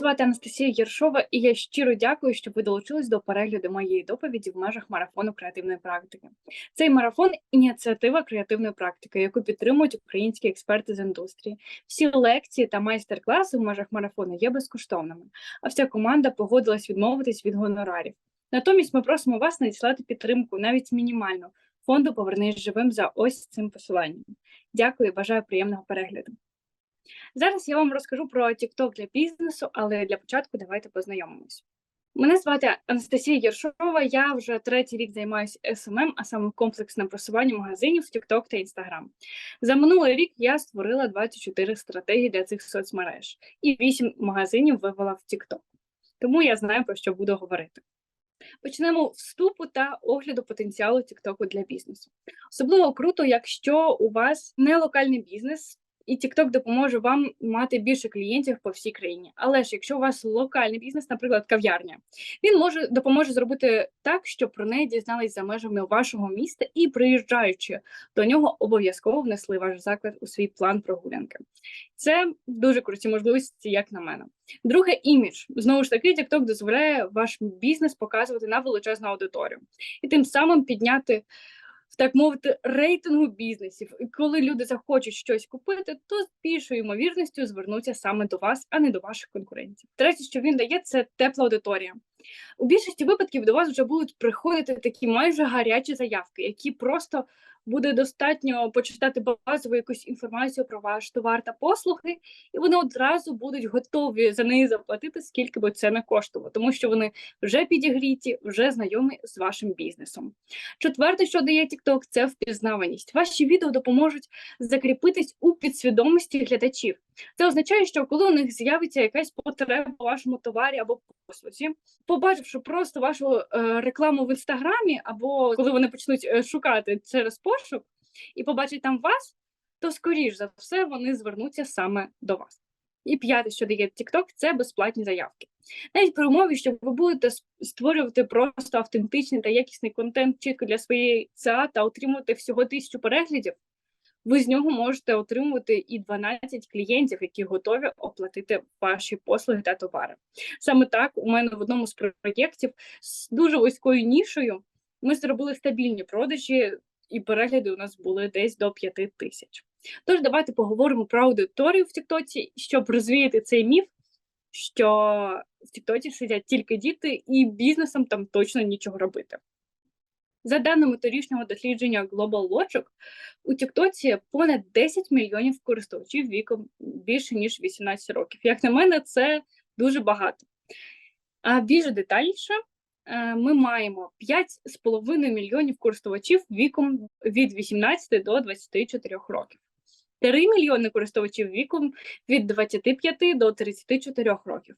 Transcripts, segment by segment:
звати Анастасія Єршова, і я щиро дякую, що ви долучились до перегляду моєї доповіді в межах марафону креативної практики. Цей марафон ініціатива креативної практики, яку підтримують українські експерти з індустрії. Всі лекції та майстер-класи в межах марафону є безкоштовними, а вся команда погодилась відмовитись від гонорарів. Натомість ми просимо вас надіслати підтримку, навіть мінімальну, фонду Повернись живим за ось цим посиланням. Дякую, і бажаю приємного перегляду. Зараз я вам розкажу про TikTok для бізнесу, але для початку давайте познайомимось. Мене звати Анастасія Єршова. Я вже третій рік займаюся SMM, а саме комплексним просуванням магазинів в TikTok та Instagram. За минулий рік я створила 24 стратегії для цих соцмереж і 8 магазинів вивела в TikTok. Тому я знаю, про що буду говорити. Почнемо вступу та огляду потенціалу TikTok для бізнесу. Особливо круто, якщо у вас не локальний бізнес, і TikTok допоможе вам мати більше клієнтів по всій країні. Але ж якщо у вас локальний бізнес, наприклад, кав'ярня, він може допоможе зробити так, щоб про неї дізнались за межами вашого міста і приїжджаючи до нього, обов'язково внесли ваш заклад у свій план прогулянки. Це дуже круті можливості, як на мене. Друге імідж знову ж таки, TikTok дозволяє ваш бізнес показувати на величезну аудиторію і тим самим підняти так мовити рейтингу бізнесів. І коли люди захочуть щось купити, то з більшою ймовірністю звернуться саме до вас, а не до ваших конкурентів. Третє, що він дає, це тепла аудиторія. У більшості випадків до вас вже будуть приходити такі майже гарячі заявки, які просто буде достатньо почитати базову якусь інформацію про ваш товар та послуги, і вони одразу будуть готові за неї заплатити, скільки би це не коштувало, тому що вони вже підігріті, вже знайомі з вашим бізнесом. Четверте, що дає TikTok, це впізнаваність. Ваші відео допоможуть закріпитись у підсвідомості глядачів. Це означає, що коли у них з'явиться якась потреба у вашому товарі або послузі, побачивши просто вашу е, рекламу в інстаграмі, або коли вони почнуть е, шукати через пошук і побачать там вас, то скоріш за все вони звернуться саме до вас. І п'яте, що дає TikTok, це безплатні заявки. Навіть при умові, що ви будете створювати просто автентичний та якісний контент чітко для своєї ЦА та отримувати всього тисячу переглядів, ви з нього можете отримувати і 12 клієнтів, які готові оплатити ваші послуги та товари. Саме так у мене в одному з проєктів з дуже вузькою нішою ми зробили стабільні продажі, і перегляди у нас були десь до 5 тисяч. Тож давайте поговоримо про аудиторію в Тіктоці, щоб розвіяти цей міф, що в Тіктоці сидять тільки діти, і бізнесом там точно нічого робити. За даними торішнього дослідження Global Logic, у Тіктоці понад 10 мільйонів користувачів віком більше ніж 18 років. Як на мене, це дуже багато. А більш детальніше, е, ми маємо 5,5 мільйонів користувачів віком від 18 до 24 років. 3 мільйони користувачів віком від 25 до 34 років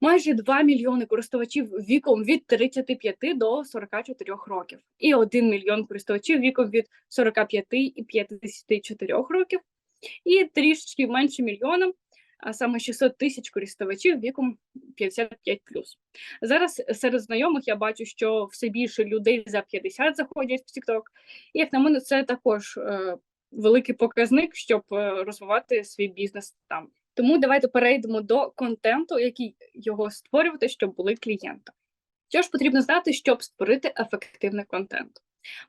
майже 2 мільйони користувачів віком від 35 до 44 років, і 1 мільйон користувачів віком від 45 і 54 років, і трішечки менше мільйона, а саме 600 тисяч користувачів віком 55 Зараз серед знайомих я бачу, що все більше людей за 50 заходять в TikTok, і як на мене, це також е, великий показник, щоб е, розвивати свій бізнес там. Тому давайте перейдемо до контенту, який його створювати, щоб були клієнти. Що ж потрібно знати, щоб створити ефективний контент?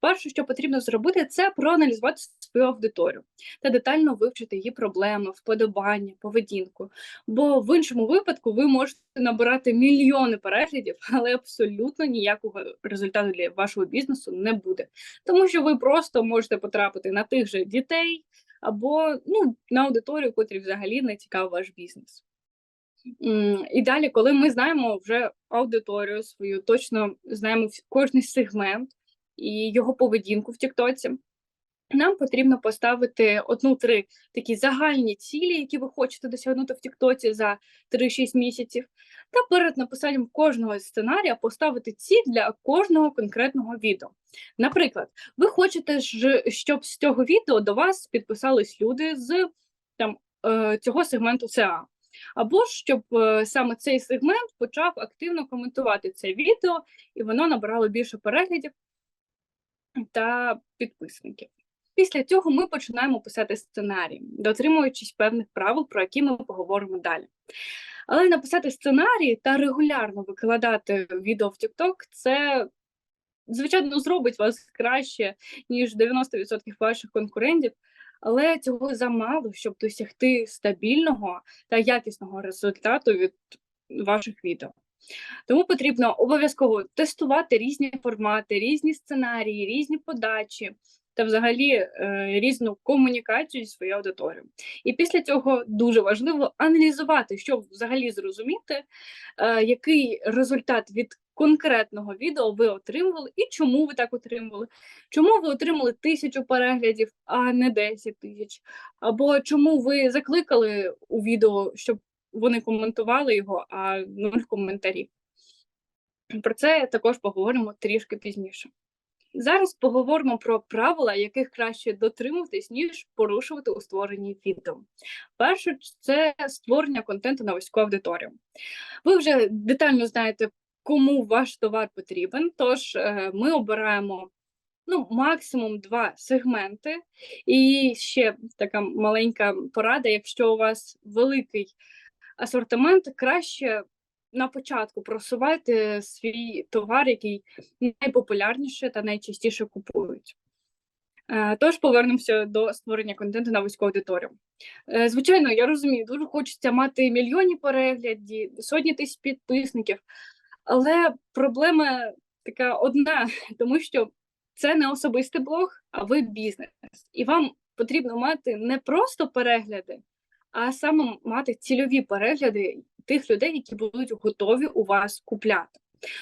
Перше, що потрібно зробити, це проаналізувати свою аудиторію та детально вивчити її проблеми, вподобання, поведінку. Бо в іншому випадку ви можете набирати мільйони переглядів, але абсолютно ніякого результату для вашого бізнесу не буде. Тому що ви просто можете потрапити на тих же дітей, або ну, на аудиторію, котрі взагалі не цікав ваш бізнес. І далі, коли ми знаємо вже аудиторію свою, точно знаємо кожний сегмент і його поведінку в Тіктоці, нам потрібно поставити одну-три такі загальні цілі, які ви хочете досягнути в Тіктоці за 3-6 місяців, та перед написанням кожного сценарія поставити ціль для кожного конкретного відео. Наприклад, ви хочете, щоб з цього відео до вас підписались люди з там, е, цього сегменту ЦА. Або щоб е, саме цей сегмент почав активно коментувати це відео, і воно набрало більше переглядів та підписників. Після цього ми починаємо писати сценарій, дотримуючись певних правил, про які ми поговоримо далі. Але написати сценарій та регулярно викладати відео в TikTok – це, звичайно, зробить вас краще, ніж 90% ваших конкурентів, але цього замало, щоб досягти стабільного та якісного результату від ваших відео. Тому потрібно обов'язково тестувати різні формати, різні сценарії, різні подачі та взагалі е, різну комунікацію зі своєю аудиторією. І після цього дуже важливо аналізувати, щоб взагалі зрозуміти, е, який результат від конкретного відео ви отримували і чому ви так отримували. Чому ви отримали тисячу переглядів, а не 10 тисяч? Або чому ви закликали у відео, щоб вони коментували його, а нуль коментарів. Про це також поговоримо трішки пізніше. Зараз поговоримо про правила, яких краще дотримуватись, ніж порушувати у створенні відео. Перше, це створення контенту на вузьку аудиторію. Ви вже детально знаєте, кому ваш товар потрібен, тож е, ми обираємо ну, максимум два сегменти. І ще така маленька порада, якщо у вас великий асортимент, краще на початку просувати свій товар, який найпопулярніше та найчастіше купують. Е, тож повернемося до створення контенту на вузьку аудиторію. Е, звичайно, я розумію, дуже хочеться мати мільйонні переглядів, сотні тисяч підписників, але проблема така одна, тому що це не особистий блог, а ви бізнес. І вам потрібно мати не просто перегляди, а саме мати цільові перегляди тих людей, які будуть готові у вас купляти.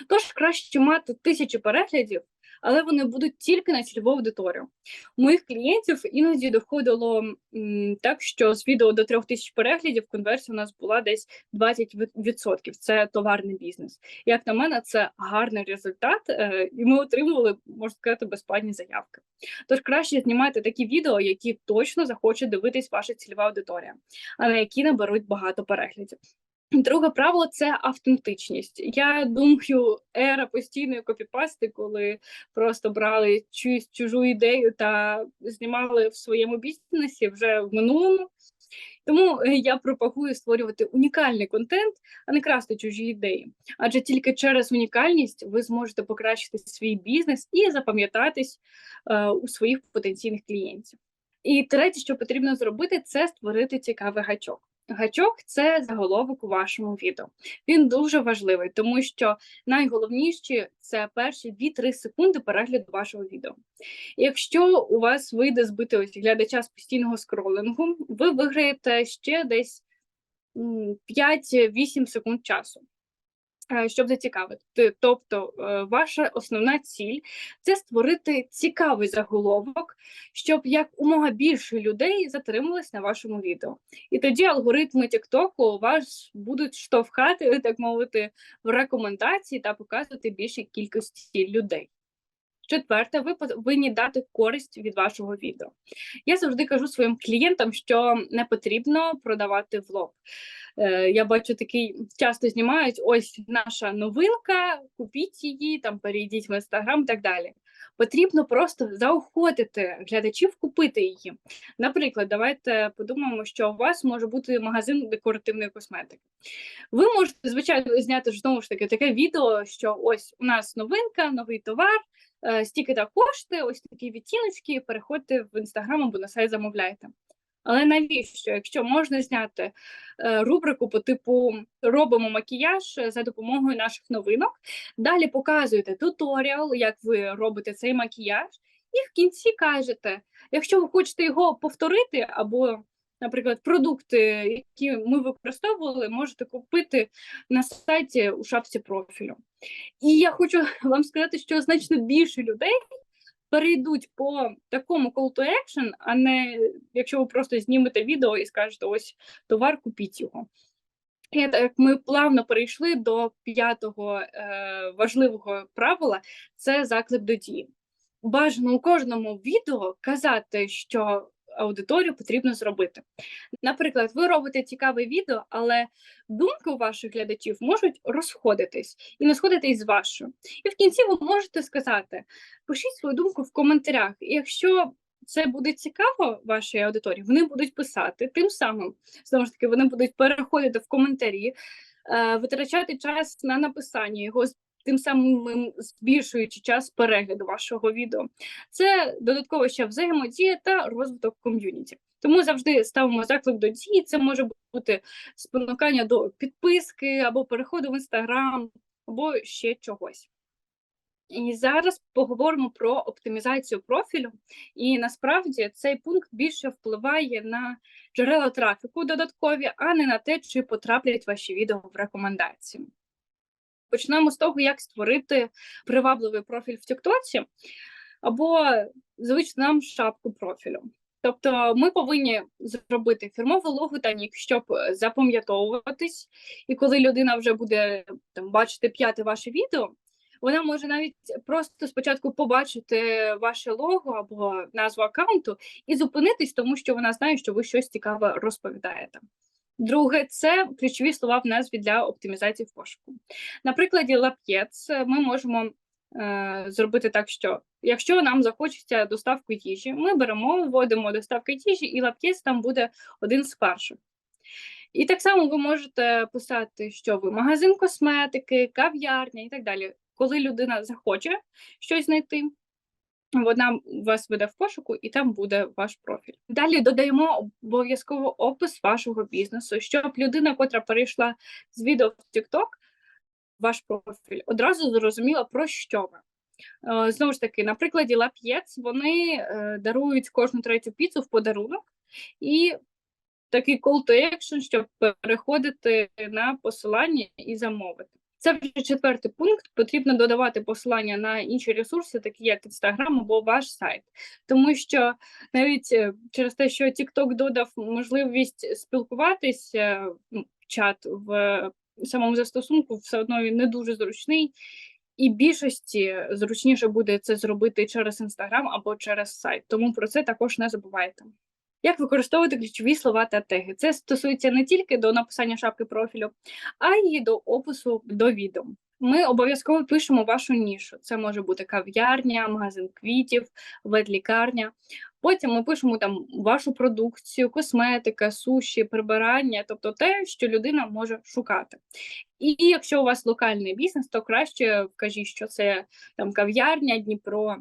Тож краще мати тисячу переглядів, але вони будуть тільки на цільову аудиторію. У моїх клієнтів іноді доходило м, так, що з відео до трьох тисяч переглядів конверсія у нас була десь 20%. Це товарний бізнес. Як на мене, це гарний результат, е, і ми отримували, можна сказати, безплатні заявки. Тож краще знімати такі відео, які точно захоче дивитись ваша цільова аудиторія, а на які наберуть багато переглядів. Друге правило це автентичність. Я думаю, ера постійної копіпасти, коли просто брали чуюсь чужу ідею та знімали в своєму бізнесі вже в минулому. Тому е, я пропагую створювати унікальний контент, а не красти чужі ідеї. Адже тільки через унікальність ви зможете покращити свій бізнес і запам'ятатись е, у своїх потенційних клієнтів. І третє, що потрібно зробити, це створити цікавий гачок. Гачок це заголовок у вашому відео. Він дуже важливий, тому що найголовніші це перші 2-3 секунди перегляду вашого відео. Якщо у вас вийде збити ось глядача з постійного скролингу, ви виграєте ще десь 5-8 секунд часу. Е, щоб зацікавити. Тобто, е, ваша основна ціль це створити цікавий заголовок, щоб якомога більше людей затрималось на вашому відео. І тоді алгоритми Тіктоку вас будуть штовхати, так мовити, в рекомендації та показувати більшій кількості людей. Четверте, ви повинні дати користь від вашого відео. Я завжди кажу своїм клієнтам, що не потрібно продавати влог. Е, я бачу такий часто знімають: ось наша новинка, купіть її, там перейдіть в інстаграм і так далі. Потрібно просто заохотити глядачів купити її. Наприклад, давайте подумаємо, що у вас може бути магазин декоративної косметики. Ви можете, звичайно, зняти знову ж таки таке відео, що ось у нас новинка, новий товар. Е, стільки та кошти, ось такі відтіночки, переходьте в інстаграм або на сайт замовляйте. Але навіщо, якщо можна зняти е, рубрику по типу робимо макіяж за допомогою наших новинок, далі показуєте туторіал, як ви робите цей макіяж, і в кінці кажете, якщо ви хочете його повторити, або, наприклад, продукти, які ми використовували, можете купити на сайті у шапці профілю. І я хочу вам сказати, що значно більше людей перейдуть по такому call to action, а не якщо ви просто знімете відео і скажете, ось товар, купіть його. І так ми плавно перейшли до п'ятого е, важливого правила це заклик до дії. Бажано у кожному відео казати, що аудиторію потрібно зробити. Наприклад, ви робите цікаве відео, але думки у ваших глядачів можуть розходитись і не сходитись з вашою. І в кінці ви можете сказати: пишіть свою думку в коментарях. І якщо це буде цікаво вашій аудиторії, вони будуть писати. Тим самим знову ж таки вони будуть переходити в коментарі, е, витрачати час на написання його, тим самим збільшуючи час перегляду вашого відео. Це додатково ще взаємодія та розвиток ком'юніті. Тому завжди ставимо заклик до дії. Це може бути спонукання до підписки або переходу в інстаграм, або ще чогось. І зараз поговоримо про оптимізацію профілю. І насправді цей пункт більше впливає на джерела трафіку додаткові, а не на те, чи потраплять ваші відео в рекомендації. Почнемо з того, як створити привабливий профіль в Тіктоці, або звичайно нам шапку профілю. Тобто ми повинні зробити фірмову логу та нік, щоб запам'ятовуватись, і коли людина вже буде там бачити п'яте ваше відео, вона може навіть просто спочатку побачити ваше лого або назву аккаунту і зупинитись, тому що вона знає, що ви щось цікаве розповідаєте. Друге, це ключові слова в назві для оптимізації в пошуку. На прикладі Лап'єц ми можемо е, зробити так, що якщо нам захочеться доставку їжі, ми беремо, вводимо доставку їжі, і Лап'єц там буде один з перших. І так само ви можете писати, що ви магазин косметики, кав'ярня і так далі. Коли людина захоче щось знайти, вона вас веде в пошуку, і там буде ваш профіль. Далі додаємо обов'язково опис вашого бізнесу, щоб людина, котра перейшла з відео в TikTok, ваш профіль, одразу зрозуміла, про що ви. Е, Знову ж таки, на прикладі Лап'єц вони е, дарують кожну третю піцу в подарунок, і такий call to action, щоб переходити на посилання і замовити. Це вже четвертий пункт. Потрібно додавати посилання на інші ресурси, такі як Instagram або ваш сайт, тому що навіть е, через те, що TikTok додав можливість спілкуватися, ну, чат в самому застосунку, все одно він не дуже зручний. І більшості зручніше буде це зробити через Instagram або через сайт. Тому про це також не забувайте. Як використовувати ключові слова та теги? Це стосується не тільки до написання шапки профілю, а й до опису до відео. Ми обов'язково пишемо вашу нішу. Це може бути кав'ярня, магазин квітів, ветлікарня. Потім ми пишемо там вашу продукцію, косметика, суші, прибирання, тобто те, що людина може шукати. І якщо у вас локальний бізнес, то краще вкажіть, що це там кав'ярня, Дніпро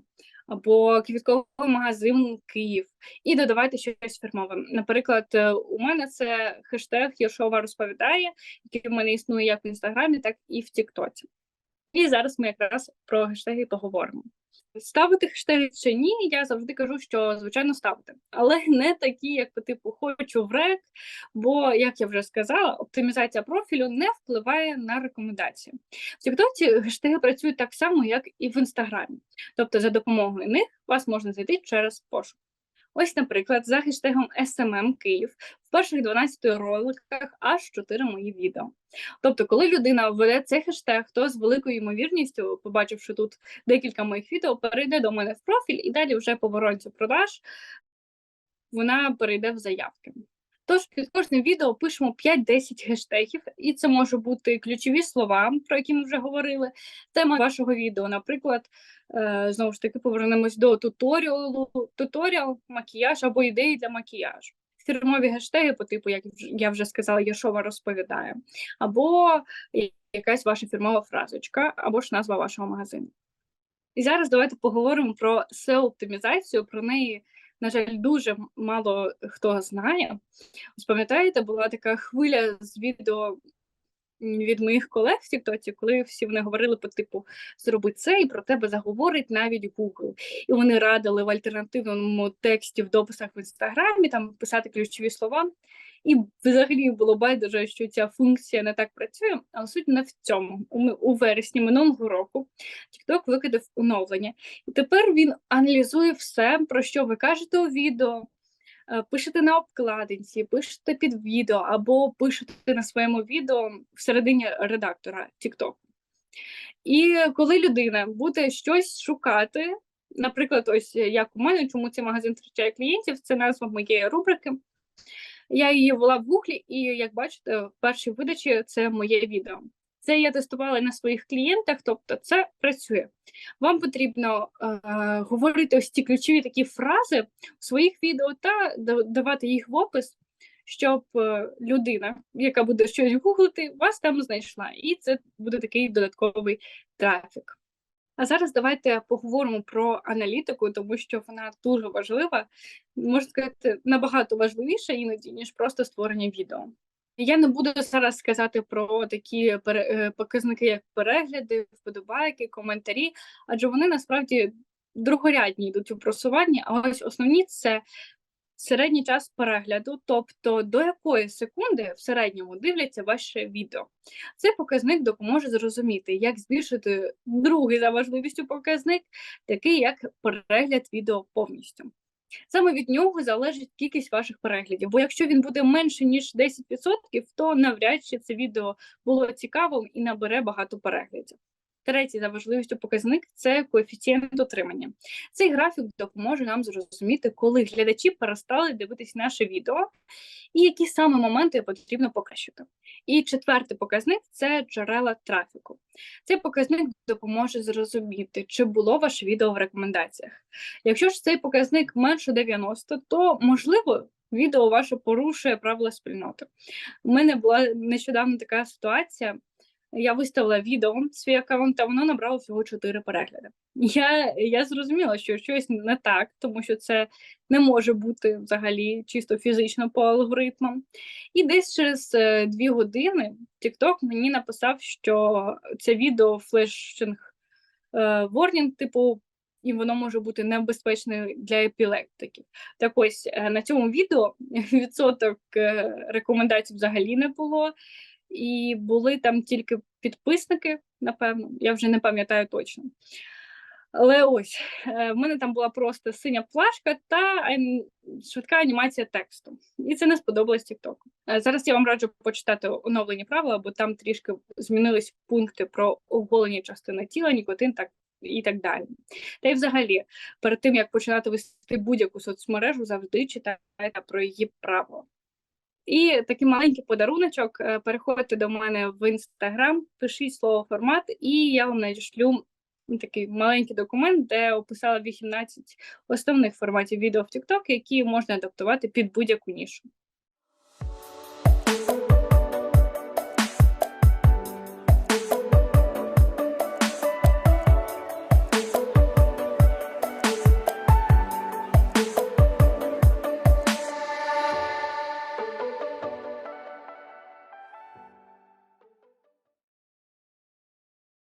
або квітковий магазин Київ, і додавайте щось фірмове. Наприклад, е, у мене це хештег Єршова розповідає, який в мене існує як в інстаграмі, так і в Тіктоці. І зараз ми якраз про хештеги поговоримо. Ставити хештеги чи ні, я завжди кажу, що звичайно ставити, але не такі, як по типу хочу в рек, бо, як я вже сказала, оптимізація профілю не впливає на рекомендації. В Тіктоці хештеги працюють так само, як і в інстаграмі. Тобто, за допомогою них вас можна знайти через пошук. Ось, наприклад, за хештегом SMM Київ в перших 12 роликах аж 4 мої відео. Тобто, коли людина введе цей хештег, то з великою ймовірністю, побачивши тут декілька моїх відео, перейде до мене в профіль і далі вже по воронцю продаж вона перейде в заявки. Тож під кожним відео пишемо 5-10 хештегів, і це може бути ключові слова, про які ми вже говорили. Тема вашого відео, наприклад, е, знову ж таки, повернемось до туторіалу, туторіал, макіяж або ідеї для макіяжу. Фірмові гештеги, по типу, як я вже сказала, Яшова розповідає, або якась ваша фірмова фразочка, або ж назва вашого магазину. І зараз давайте поговоримо про SEO-оптимізацію, про неї на жаль, дуже мало хто знає. Ось пам'ятаєте, була така хвиля з відео від моїх колег в Тіктоці, коли всі вони говорили по типу зроби це, і про тебе заговорить навіть Google. І вони радили в альтернативному тексті в дописах в інстаграмі там писати ключові слова. І взагалі було байдуже, що ця функція не так працює, але суть не в цьому. У, вересні минулого року TikTok викидав оновлення, і тепер він аналізує все, про що ви кажете у відео, е, пишете на обкладинці, пишете під відео або пишете на своєму відео всередині редактора TikTok. І коли людина буде щось шукати, наприклад, ось як у мене, чому цей магазин втрачає клієнтів, це назва моєї рубрики. Я її ввела в гуглі, і як бачите, в першій видачі це моє відео. Це я тестувала на своїх клієнтах, тобто це працює. Вам потрібно е, говорити ось ці ключові такі фрази у своїх відео та давати їх в опис, щоб е, людина, яка буде щось гуглити, вас там знайшла. І це буде такий додатковий трафік. А зараз давайте поговоримо про аналітику, тому що вона дуже важлива, можна сказати, набагато важливіша іноді, ніж просто створення відео. Я не буду зараз сказати про такі е, показники, як перегляди, вподобайки, коментарі, адже вони насправді другорядні йдуть у просуванні, а ось основні це середній час перегляду, тобто до якої секунди в середньому дивляться ваше відео. Цей показник допоможе зрозуміти, як збільшити другий за важливістю показник, такий як перегляд відео повністю. Саме від нього залежить кількість ваших переглядів, бо якщо він буде менше ніж 10%, то навряд чи це відео було цікавим і набере багато переглядів. Третій за важливістю показник це коефіцієнт отримання. Цей графік допоможе нам зрозуміти, коли глядачі перестали дивитись наше відео і які саме моменти потрібно покращити. І четвертий показник це джерела трафіку. Цей показник допоможе зрозуміти, чи було ваше відео в рекомендаціях. Якщо ж цей показник менше 90, то можливо відео ваше порушує правила спільноти. У мене була нещодавно така ситуація. Я виставила відео свій аккаунт, а воно набрало всього 4 перегляди. Я, я зрозуміла, що щось не так, тому що це не може бути взагалі чисто фізично по алгоритмам. І десь через е, дві години TikTok мені написав, що це відео флешинг е, ворнінг, типу, і воно може бути небезпечне для епілептиків. Так ось е, на цьому відео відсоток е, рекомендацій взагалі не було, і були там тільки підписники, напевно, я вже не пам'ятаю точно. Але ось е, в мене там була просто синя плашка та швидка анімація тексту. І це не сподобалось TikTok. Е, Зараз я вам раджу почитати оновлені правила, бо там трішки змінились пункти про оголені частини тіла, нікотин так і так далі. Та й взагалі, перед тим як починати вести будь-яку соцмережу, завжди читайте про її правила. І такий маленький подаруночок. е, Переходьте до мене в інстаграм, пишіть слово формат, і я вам надішлю такий маленький документ, де описала 18 основних форматів відео в TikTok, які можна адаптувати під будь-яку нішу.